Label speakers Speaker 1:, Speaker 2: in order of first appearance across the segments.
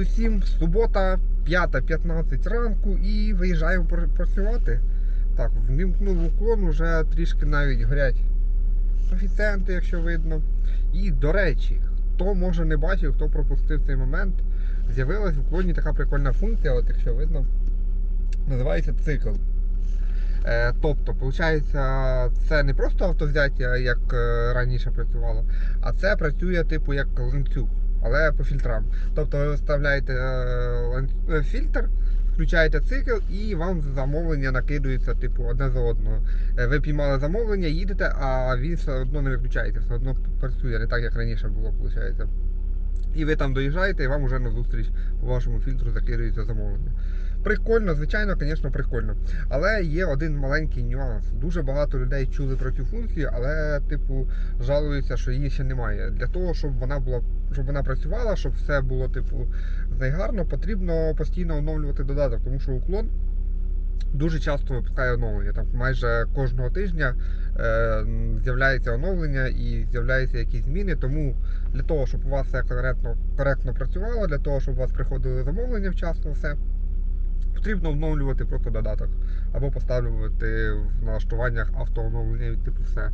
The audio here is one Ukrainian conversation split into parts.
Speaker 1: усім, субота, 5.15 ранку і виїжджаємо працювати. Так, вмімкнув уклон, вже трішки навіть горять коефіцієнти, якщо видно. І, до речі, хто може не бачив, хто пропустив цей момент, з'явилась в уклоні така прикольна функція, от якщо видно, називається цикл. Е, тобто, виходить, це не просто автовзяття, як е, раніше працювало, а це працює типу як ланцюг, але по фільтрам. Тобто ви вставляєте е, е, фільтр, включаєте цикл і вам замовлення накидується типу одне за одного. Е, Ви піймали замовлення, їдете, а він все одно не виключається, все одно працює, не так як раніше було, виходить. І ви там доїжджаєте, і вам вже на зустріч по вашому фільтру закидується замовлення. Прикольно, звичайно, звісно, прикольно. Але є один маленький нюанс. Дуже багато людей чули про цю функцію, але, типу, жалуються, що її ще немає. Для того, щоб вона була, щоб вона працювала, щоб все було, типу, найгарно, потрібно постійно оновлювати додаток, тому що уклон дуже часто випускає оновлення. Там майже кожного тижня е, з'являється оновлення і з'являються якісь зміни. Тому для того, щоб у вас все коректно, коректно працювало, для того, щоб у вас приходили замовлення вчасно, все. Потрібно оновлювати просто додаток. Або поставлювати в налаштуваннях автооновлення від типу все.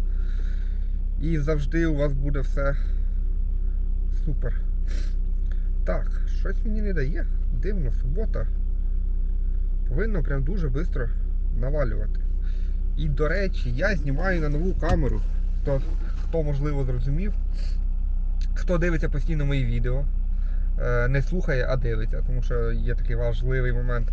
Speaker 1: І завжди у вас буде все супер. Так, щось мені не дає. Дивно, субота. Повинно прям дуже швидко навалювати. І до речі, я знімаю на нову камеру. Хто, хто можливо зрозумів. Хто дивиться постійно мої відео, е, не слухає, а дивиться, тому що є такий важливий момент.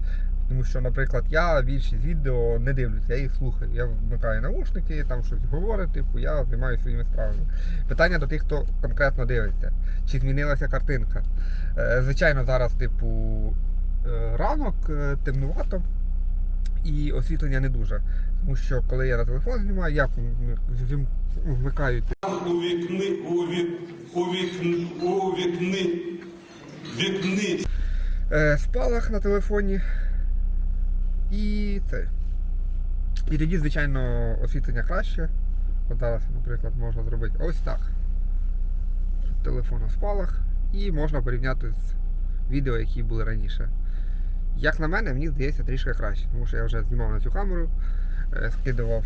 Speaker 1: Тому що, наприклад, я більшість відео не дивлюся, я їх слухаю. Я вмикаю наушники, там щось говорить, типу, я займаюся своїми справами. Питання до тих, хто конкретно дивиться, чи змінилася картинка. Е, Звичайно, зараз, типу, е, ранок, е, темнувато і освітлення не дуже. Тому що коли я на телефон знімаю, я вм- вм- вмикаю
Speaker 2: У вікни, у вік, у вікни, у вікни, вікни.
Speaker 1: спалах на телефоні. І це. І тоді, звичайно, освітлення краще. От зараз, наприклад, можна зробити ось так. Телефон у спалах. І можна порівняти з відео, які були раніше. Як на мене, мені здається трішки краще, тому що я вже знімав на цю камеру, е, скидував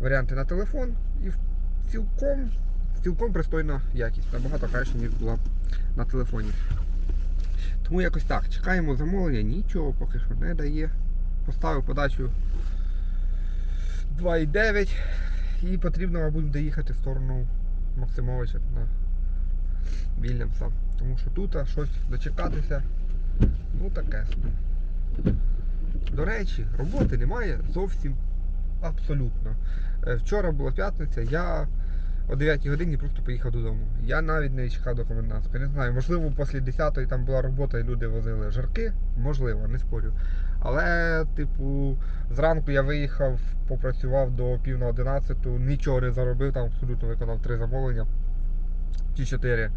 Speaker 1: варіанти на телефон і цілком, цілком пристойна якість, набагато краще, ніж була на телефоні. Тому якось так, чекаємо замовлення, нічого поки що не дає. Поставив подачу 2,9 і потрібно, мабуть, доїхати в сторону Максимовича на Вільямса. Тому що тут щось дочекатися. Ну таке. До речі, роботи немає зовсім абсолютно. Е, Вчора була п'ятниця, я о 9 годині просто поїхав додому. Я навіть не чекав до комендантської. Не знаю, можливо, після 10 там була робота і люди возили жарки. Можливо, не спорю. Але, типу, зранку я виїхав, попрацював до пів на 11, нічого не заробив, там абсолютно виконав три замовлення чи чотири.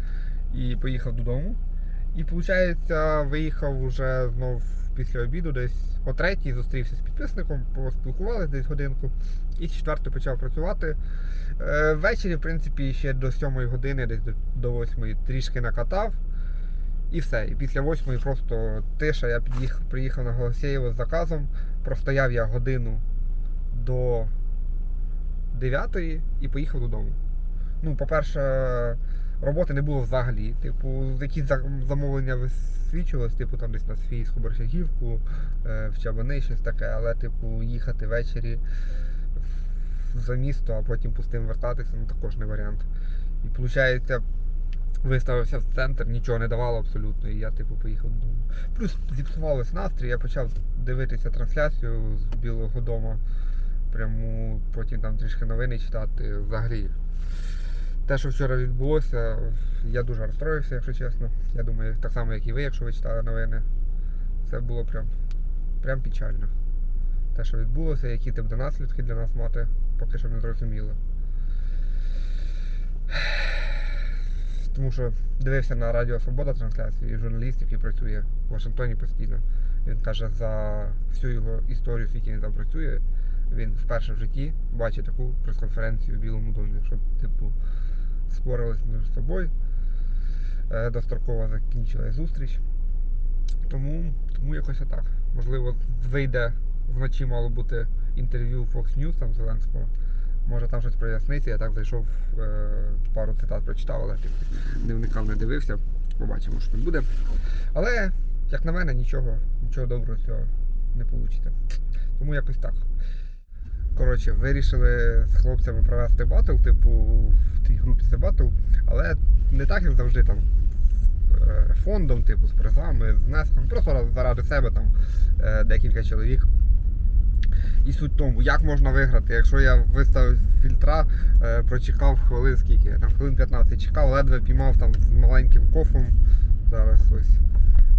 Speaker 1: І поїхав додому. І виходить, виїхав вже знов після обіду, десь о третій зустрівся з підписником, поспілкувалися десь годинку. І з четвертої почав працювати. Е, Ввечері, в принципі, ще до сьомої години, десь до, до восьмої, трішки накатав. І все. І після восьмої просто тиша. Я під'їхав, приїхав на Голосєєво з заказом. Простояв я годину до 9 і поїхав додому. Ну, по-перше, роботи не було взагалі. Типу, якісь замовлення висвічувалось, типу там десь на Сфійську Борщагівку, е, в Чабани, щось таке, але, типу, їхати ввечері за місто, а потім пустим вертатися, ну також не варіант. І виходить, виставився в центр, нічого не давало абсолютно, і я типу поїхав додому. Плюс зіпсувалось настрій, я почав дивитися трансляцію з Білого дому. Пряму потім там трішки новини читати. Взагалі. Те, що вчора відбулося, я дуже розстроївся, якщо чесно. Я думаю, так само, як і ви, якщо ви читали новини. Це було прям, прям печально. Те, що відбулося, які тип до наслідки для нас мати, поки що не зрозуміло. Тому що дивився на Радіо Свобода трансляцію і журналіст, який працює в Вашингтоні постійно. Він каже, за всю його історію, скільки він там працює, він вперше в житті бачить таку прес-конференцію в Білому домі, щоб, типу, спорились між собою. Е, Достроково закінчилась зустріч. Тому, тому якось отак. Можливо, вийде вночі мало бути інтерв'ю Fox News там Зеленського. Може там щось проясниться. Я так зайшов, е, пару цитат прочитав, але типу, не вникав, не дивився. Побачимо, що тут буде. Але, як на мене, нічого, нічого доброго цього не вийде. Тому якось так. Коротше, вирішили з хлопцями провести батл, типу, в тій групі це батл, але не так, як завжди там е, фондом, типу, з призами, з внеском, просто заради себе там е, декілька чоловік. І суть в тому, як можна виграти, якщо я виставив фільтра, е, прочекав хвилин скільки, там хвилин 15 чекав, ледве піймав там з маленьким кофом. Зараз ось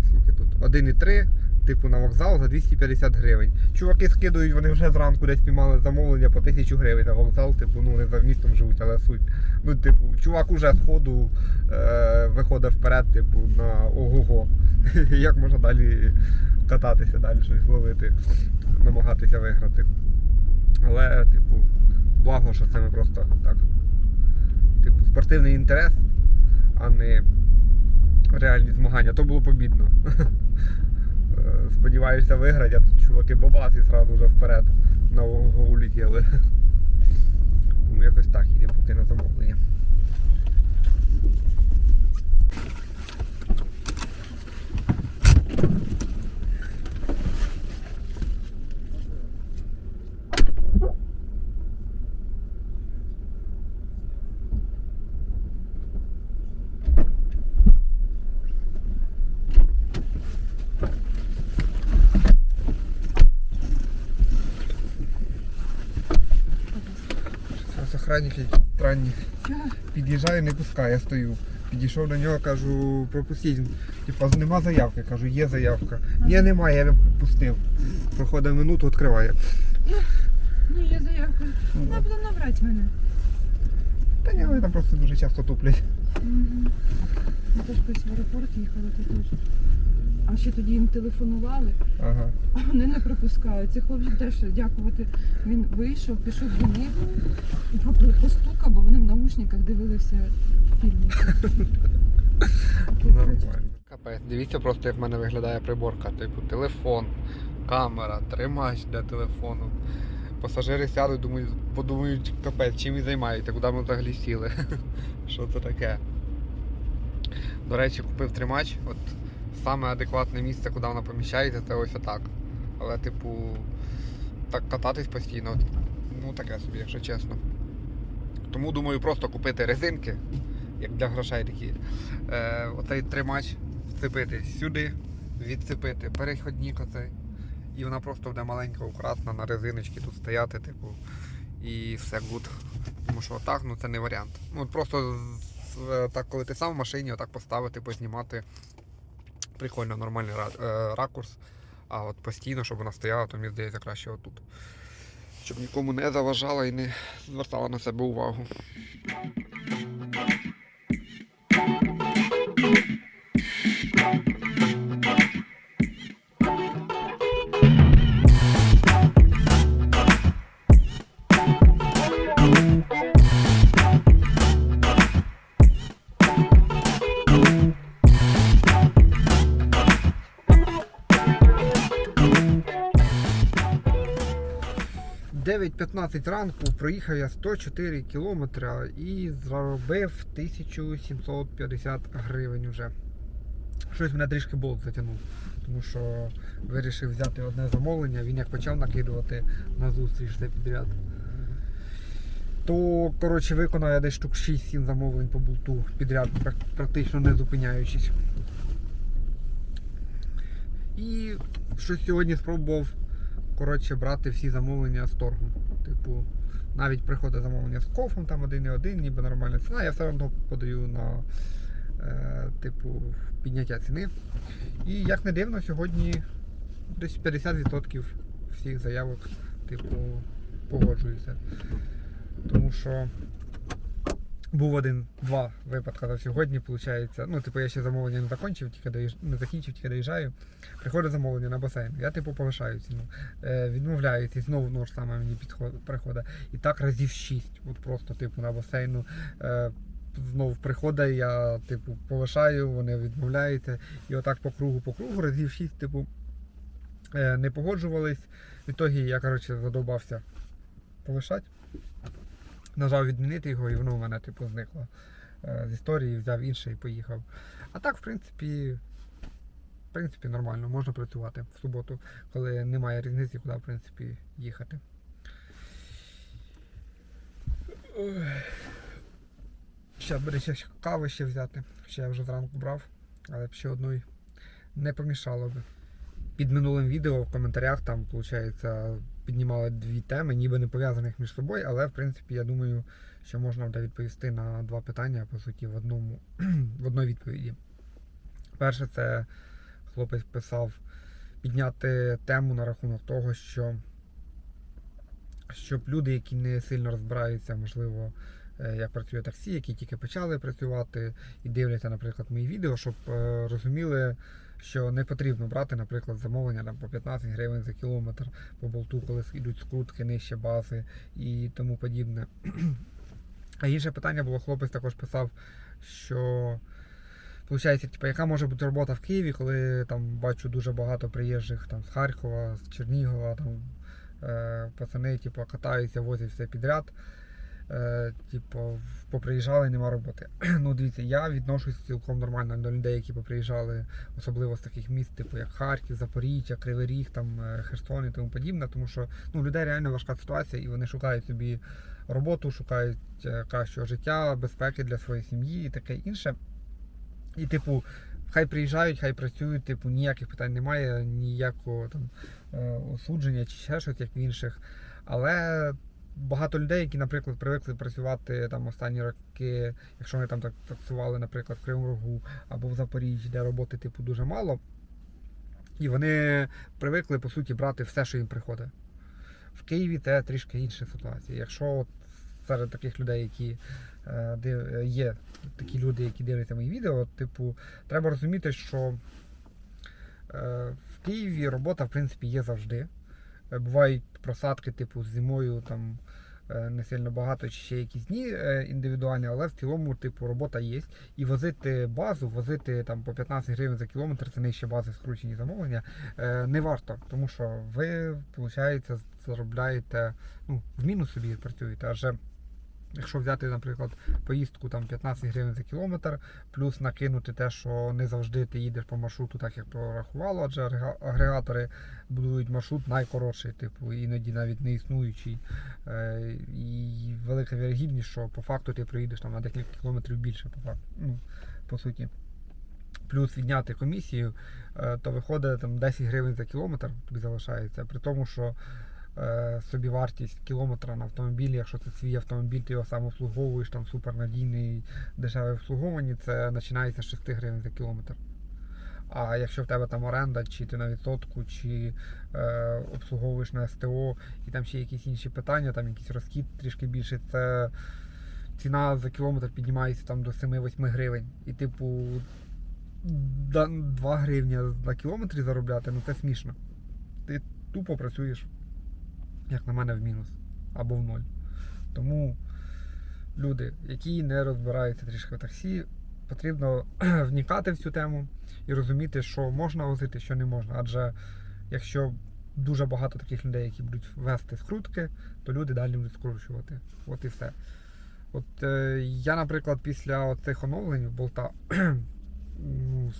Speaker 1: скільки тут. 1,3, типу на вокзал за 250 гривень. Чуваки скидують, вони вже зранку десь піймали замовлення по 1000 гривень на вокзал, типу, ну вони за містом живуть, але суть. Ну, типу, чувак уже з ходу е, виходить вперед, типу, на ого-го. Як можна далі кататися, далі щось ловити, намагатися виграти. Але, типу, благо, що це ми просто так. Типу, спортивний інтерес, а не реальні змагання. То було побідно. Е, Сподіваюся виграти, а тут чуваки бабас і зразу вже вперед на улетіли. Тому якось так, їдемо поки на замовлення. Зараз охранник якийсь странний. Під'їжджаю, не пускає, стою. Підійшов до нього, кажу, пропустіть. Типа, нема заявки. Кажу, є заявка. Ні, немає, я пустив. Проходить минуту, відкриває.
Speaker 3: Ну, є заявка. Вона буде набрати мене.
Speaker 1: Та ні, вони там просто дуже часто туплять.
Speaker 3: Угу. Ми теж колись в аеропорт їхали, то теж. А ще тоді їм телефонували,
Speaker 1: Ага.
Speaker 3: а вони не пропускають. Цей хлопчик теж дякувати. Він вийшов, пішов до них і постукав, бо вони в наушниках дивилися фільми.
Speaker 1: Нормально. Капець, дивіться просто, як в мене виглядає приборка. Типу телефон, камера, тримач для телефону. Пасажири сядуть, думають, подумають, капець, чим ви займаєте, куди ми взагалі сіли. Що це таке? До речі, купив тримач. От саме адекватне місце, куди вона поміщається, це ось отак. Але, типу, так кататись постійно, ну таке собі, якщо чесно. Тому думаю, просто купити резинки, як для грошей такі. Е, оцей тримач вцепити сюди, відцепити переходник оцей. І вона просто буде маленька, акуратна на резиночці тут стояти, типу, і все гуд. Тому що отак, ну це не варіант. Ну просто е, так, коли ти сам в машині, отак поставити, познімати. Прикольно, нормальний е, ракурс. А от постійно, щоб вона стояла, то мені здається краще отут. Щоб нікому не заважала і не звертала на себе увагу. – 9.15 ранку проїхав я 104 кілометри і заробив 1750 гривень вже. Щось мене трішки болт затягнув, тому що вирішив взяти одне замовлення, він як почав накидувати на зустріч все підряд. То, коротше, виконав я десь штук 6-7 замовлень по болту підряд, практично не зупиняючись. І щось сьогодні спробував коротше, брати всі замовлення з торгу. Типу, навіть приходить замовлення з кофом, там один і один, ніби нормальна ціна, я все одно подаю на е, типу, підняття ціни. І як не дивно, сьогодні десь 50% всіх заявок типу, погоджуються. Тому що був один-два випадки за сьогодні, виходить. Ну, типу, я ще замовлення не закінчив, тільки доїж... не закінчив, тільки доїжджаю. Приходить замовлення на басейн. Я типу повишаю ціну. Е, відмовляюсь, і знову ну, ж саме мені підход... приходить. І так разів 6. От просто, типу, на басейну. Е, знов приходить, я типу повишаю, вони відмовляються. І отак по кругу, по кругу, разів шість, типу, е, не погоджувались. В ітогі я, коротше, задовбався повишати. Нажав відмінити його, і воно в мене, типу, зникло е, з історії, взяв інше і поїхав. А так, в принципі, в принципі, нормально, можна працювати в суботу, коли немає різниці, куди, в принципі, їхати. Ще буде ще кави ще взяти. Ще я вже зранку брав, але б ще одної не помішало би. Під минулим відео в коментарях там, виходить, піднімали дві теми, ніби не пов'язаних між собою, але в принципі я думаю, що можна буде відповісти на два питання, по суті, в одному в одній відповіді. Перше, це хлопець писав підняти тему на рахунок того, що щоб люди, які не сильно розбираються, можливо, е, як працює таксі, які тільки почали працювати і дивляться, наприклад, мої відео, щоб е, розуміли, що не потрібно брати, наприклад, замовлення там, по 15 гривень за кілометр по болту, коли йдуть скрутки нижче бази і тому подібне. А інше питання було, хлопець також писав, що Получається, типу, яка може бути робота в Києві, коли там бачу дуже багато приїжджих там, з Харкова, з Чернігова, там е, пацани типу, катаються, возять все підряд. Е, типу, поприїжджали, нема роботи. ну, дивіться, я відношусь цілком нормально до людей, які поприїжджали, особливо з таких міст, типу як Харків, Запоріжжя, Кривий Ріг, там, е, Херсон і тому подібне, тому що ну, у людей реально важка ситуація і вони шукають собі роботу, шукають е, кращого життя, безпеки для своєї сім'ї і таке інше. І, типу, хай приїжджають, хай працюють, типу, ніяких питань немає, ніякого там осудження чи ще щось, як в інших. Але багато людей, які, наприклад, привикли працювати там останні роки, якщо вони там так працювали, наприклад, в Кривому Рогу або в Запоріжжі, де роботи типу дуже мало. І вони привикли, по суті, брати все, що їм приходить. В Києві це трішки інша ситуація. Якщо от серед таких людей, які е, є такі люди, які дивляться мої відео, типу, треба розуміти, що е, в Києві робота, в принципі, є завжди. Е, Бувають просадки, типу, зимою там е, не сильно багато, чи ще якісь дні е, індивідуальні, але в цілому, типу, робота є. І возити базу, возити там по 15 гривень за кілометр, це нижче бази скручені замовлення, не варто, тому що ви, виходить, заробляєте, ну, в мінус собі працюєте, адже Якщо взяти, наприклад, поїздку там 15 гривень за кілометр, плюс накинути те, що не завжди ти їдеш по маршруту, так як прорахувало, адже агрегатори будують маршрут найкоротший, типу, іноді навіть не існуючий. Е, І велика вірогідність, що по факту ти проїдеш там на декілька кілометрів більше, по факту, ну, по суті. Плюс відняти комісію, е, то виходить там 10 гривень за кілометр тобі залишається. При тому, що собівартість кілометра на автомобілі, якщо це свій автомобіль, ти його сам обслуговуєш, там супернадійний, дешеве обслуговування, це починається з 6 гривень за кілометр. А якщо в тебе там оренда, чи ти на відсотку, чи е, обслуговуєш на СТО, і там ще якісь інші питання, там якийсь розхід трішки більше, це ціна за кілометр піднімається там до 7-8 гривень. І типу 2 гривні на кілометрі заробляти, ну це смішно. Ти тупо працюєш як на мене, в мінус або в ноль. Тому люди, які не розбираються трішки в таксі, потрібно вникати в цю тему і розуміти, що можна возити, що не можна. Адже якщо дуже багато таких людей, які будуть вести скрутки, то люди далі будуть скручувати. От і все. От е, я, наприклад, після цих оновлень болта ну,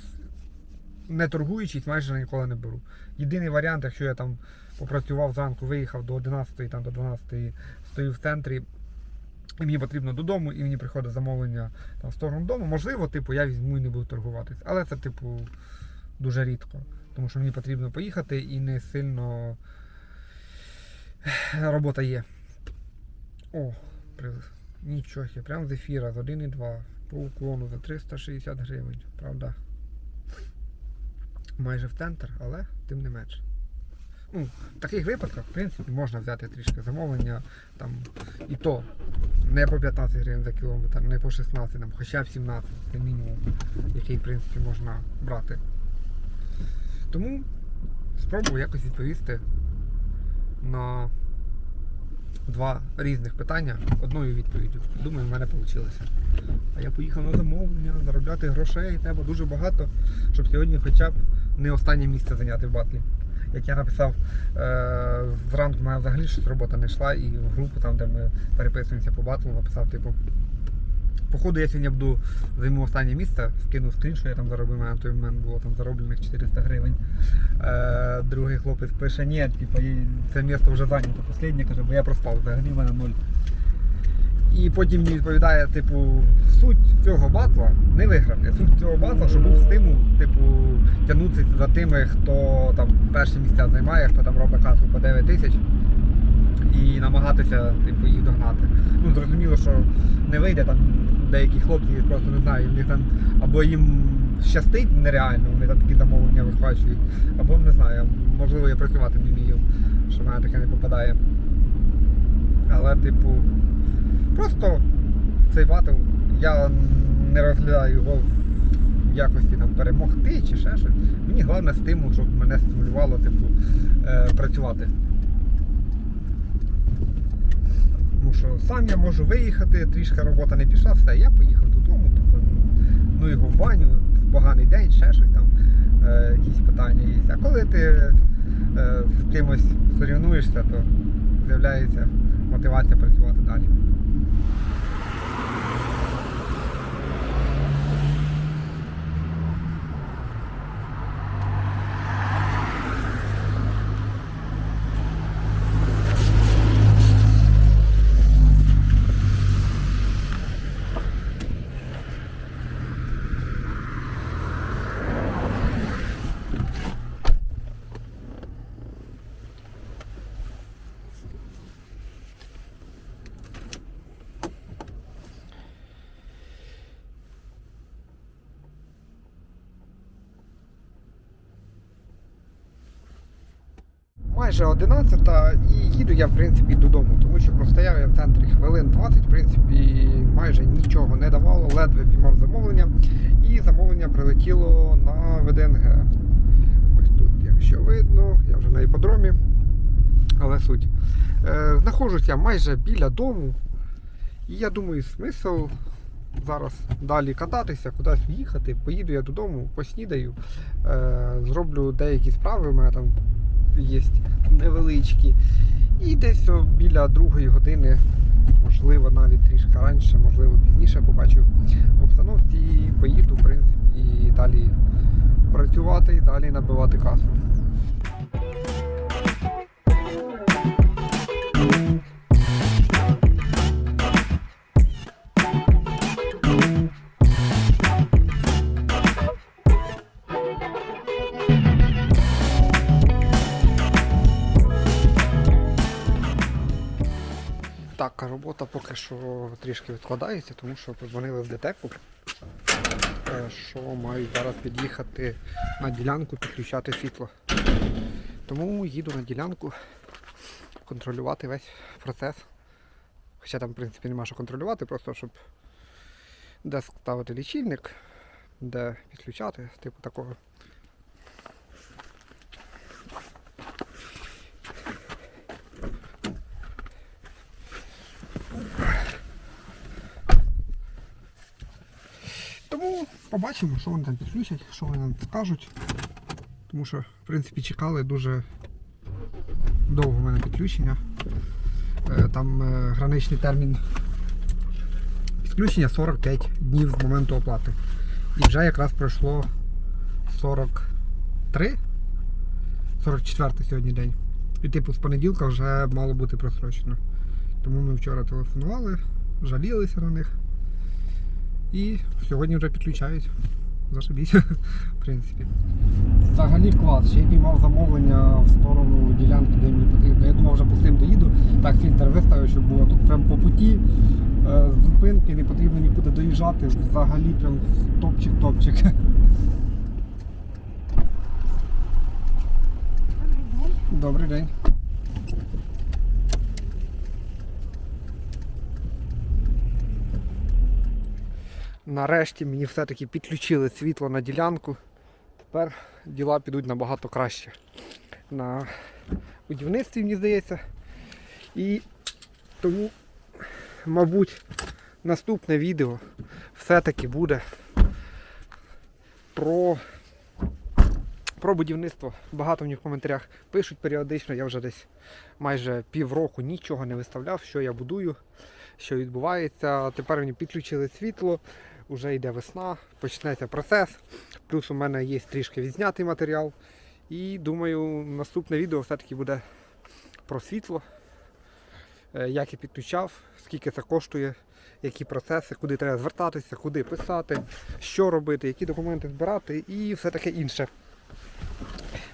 Speaker 1: не торгуючись, майже ніколи не беру. Єдиний варіант, якщо я там попрацював зранку, виїхав до 11 там до 12 стою в центрі. І мені потрібно додому, і мені приходить замовлення там, в сторону дому. Можливо, типу, я візьму і не буду торгуватись. Але це, типу, дуже рідко. Тому що мені потрібно поїхати і не сильно робота є. О, при... нічого, прямо з ефіра, з 1,2 по уклону за 360 гривень, правда. Майже в центр, але тим не менше. Ну, в таких випадках, в принципі, можна взяти трішки замовлення, там, і то не по 15 гривень за кілометр, не по 16, там, хоча б 17, це мінімум, який, в принципі, можна брати. Тому спробую якось відповісти на два різних питання одною відповіддю. Думаю, в мене вийшло. А я поїхав на замовлення, заробляти грошей треба дуже багато, щоб сьогодні хоча б не останнє місце зайняти в батлі. Як я написав, е, зранку мене взагалі щось робота не йшла, і в групу, там, де ми переписуємося по батлу, написав, типу, походу я сьогодні буду займу останнє місце, скинув скрін, що я там заробив, на той момент було там зароблених 400 гривень. Е, другий хлопець пише, ні, типу, це місце вже зайнято. Останнє каже, бо я проспав, взагалі в мене ноль. І потім мені відповідає, типу, суть цього батла не виграти. Суть цього батла, щоб був стимул, типу, тягнутися за тими, хто там перші місця займає, хто там робить касу по 9 тисяч і намагатися типу, їх догнати. Ну, зрозуміло, що не вийде там деякі хлопці, просто не знаю, в там або їм щастить нереально, вони там такі замовлення вихвачують, або не знаю, можливо, я працювати не вмію, що мене таке не попадає. Але, типу, просто цей батл я не розглядаю його в якості там перемогти чи ще щось. Мені головне стимул, щоб мене стимулювало, типу, е, працювати. Тому що сам я можу виїхати, трішки робота не пішла, все, я поїхав додому, тобто, ну його в баню, в поганий день, ще щось там, е, якісь питання є. А коли ти е, з кимось сорівнуєшся, то з'являється мотивація працювати далі. Майже 11 і їду я в принципі додому, тому що простояв я в центрі хвилин 20, в принципі, майже нічого не давало, ледве піймав замовлення, і замовлення прилетіло на ВДНГ. Ось тут, якщо видно, я вже на іподромі, але суть. Е, знаходжусь майже біля дому, і я думаю, смисл зараз далі кататися, кудись їхати. Поїду я додому, поснідаю, е, зроблю деякі справи, у мене там є невеличкі. І десь біля другої години, можливо, навіть трішки раніше, можливо, пізніше побачу обстановці і поїду, в принципі, і далі працювати, і далі набивати касу. Поки що трішки відкладається, тому що подзвонили в ДТЕКу, е, що мають зараз під'їхати на ділянку, підключати світло. Тому їду на ділянку контролювати весь процес. Хоча там, в принципі, нема що контролювати, просто щоб де ставити лічильник, де підключати, типу такого. Тому побачимо, що вони там підключать, що вони нам скажуть. Тому що, в принципі, чекали дуже довго в мене підключення. Е, Там е, граничний термін підключення 45 днів з моменту оплати. І вже якраз пройшло 43, 44 сьогодні день. І типу з понеділка вже мало бути просрочено. Тому ми вчора телефонували, жалілися на них. І сьогодні вже підключають. Зашибісь, в принципі. Взагалі клас. Ще й піймав замовлення в сторону ділянки, де мені потрібно. Я думав, вже пустим доїду. Так, фільтр виставив, щоб було тут прямо по путі. е, З зупинки не потрібно нікуди доїжджати. Взагалі прям топчик-топчик. Добрий день. Нарешті мені все-таки підключили світло на ділянку. Тепер діла підуть набагато краще. На будівництві, мені здається. І тому, мабуть, наступне відео все-таки буде про, про будівництво. Багато мені в коментарях пишуть періодично. Я вже десь майже півроку нічого не виставляв, що я будую, що відбувається. Тепер мені підключили світло, вже йде весна, почнеться процес. Плюс у мене є трішки відзнятий матеріал. І думаю, наступне відео все-таки буде про світло, е, як я підключав, скільки це коштує, які процеси, куди треба звертатися, куди писати, що робити, які документи збирати і все таке інше.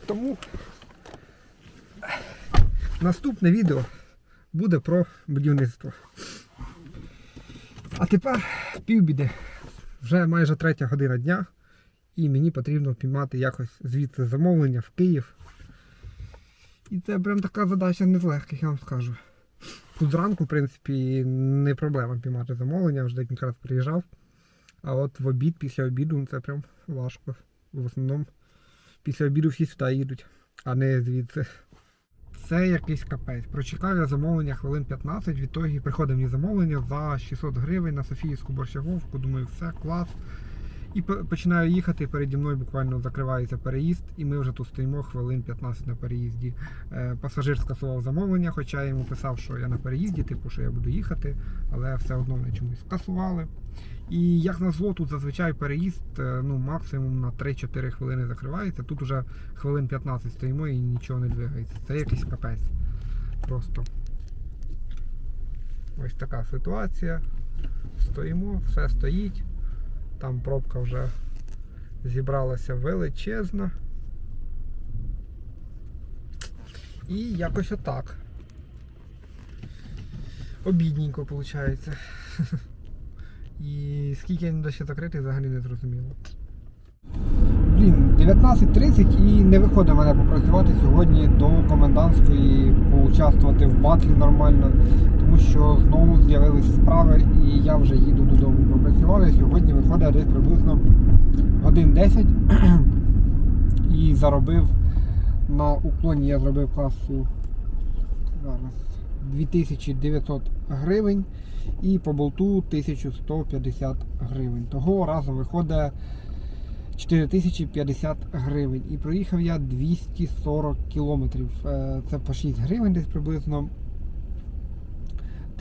Speaker 1: Тому наступне відео буде про будівництво. А тепер півбіди. Вже майже третя година дня, і мені потрібно піймати якось звідси замовлення в Київ. І це прям така задача не з легких, я вам скажу. Тут зранку, в принципі, не проблема піймати замовлення, вже декілька разів приїжджав. А от в обід, після обіду, ну, це прям важко. В основному після обіду всі сюди їдуть, а не звідси. Це якийсь капець. Прочекав я замовлення хвилин 15, відтоді приходить мені замовлення за 600 гривень на Софіївську борщаговку. Думаю, все, клас. І починаю їхати, переді мною буквально закривається переїзд, і ми вже тут стоїмо хвилин 15 на переїзді. Е, Пасажир скасував замовлення, хоча я йому писав, що я на переїзді, типу, що я буду їхати, але все одно вони чомусь скасували. І як назло, тут зазвичай переїзд е, ну, максимум на 3-4 хвилини закривається. Тут уже хвилин 15 стоїмо і нічого не двигається. Це якийсь капець. Просто ось така ситуація. Стоїмо, все стоїть. Там пробка вже зібралася величезна. І якось отак. Обідненько виходить. І скільки він буде ще закритий, взагалі не зрозуміло. Блін, 19.30 і не виходить мене попрацювати сьогодні до комендантської, поучаствувати в батлі нормально, тому що знову з'явились справи і я вже їду додому. Я сьогодні виходить десь приблизно годин 10 і заробив на уклоні я зробив касу зараз 2900 гривень і по болту 1150 гривень. Того разом виходить 4050 гривень. І проїхав я 240 кілометрів. Е, Це по 6 гривень десь приблизно.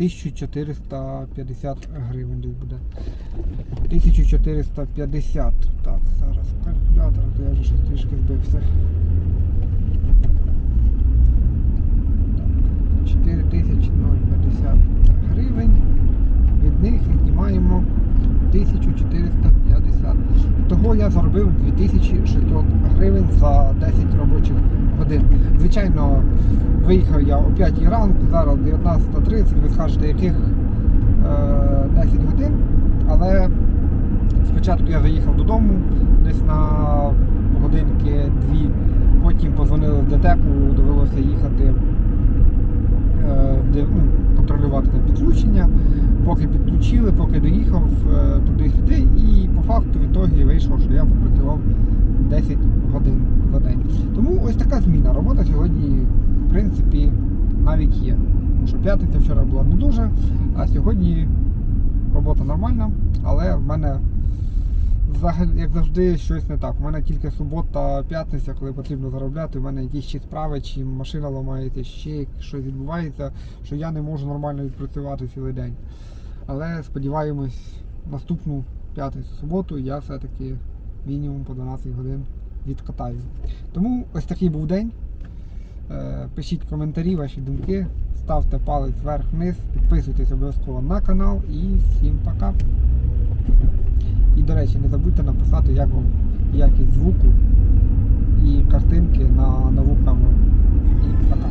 Speaker 1: 1450 гривень десь буде. 1450. Так, зараз калькулятор, то я вже щось трішки збився. 4050 гривень. Від них віднімаємо 1450. І того я заробив 2600 гривень за 10 робочих годин. Звичайно, виїхав я о 5 ранку, зараз 19.30, ви скажете, яких е, 10 годин. Але спочатку я заїхав додому десь на годинки дві, потім позвонили в ДТЕКу, довелося їхати е, де, ну, контролювати підключення. Поки підключили, поки доїхав е, туди-сюди, і по факту в ітогі вийшло, що я попрацював 10 годин за день. Тому ось така зміна. Робота сьогодні, в принципі, навіть є. Тому що п'ятниця вчора була не дуже, а сьогодні робота нормальна, але в мене як завжди, щось не так. У мене тільки субота, п'ятниця, коли потрібно заробляти, у мене якісь чи справи, чи машина ламається, ще щось відбувається, що я не можу нормально відпрацювати цілий день. Але сподіваємось, наступну п'ятницю суботу я все-таки мінімум по 12 годин відкатаю. Тому ось такий був день. Е, Пишіть коментарі, ваші думки, ставте палець вверх-вниз, підписуйтесь обов'язково на канал і всім пока. І, до речі, не забудьте написати, як вам якість звуку і картинки на нову камеру. І пока.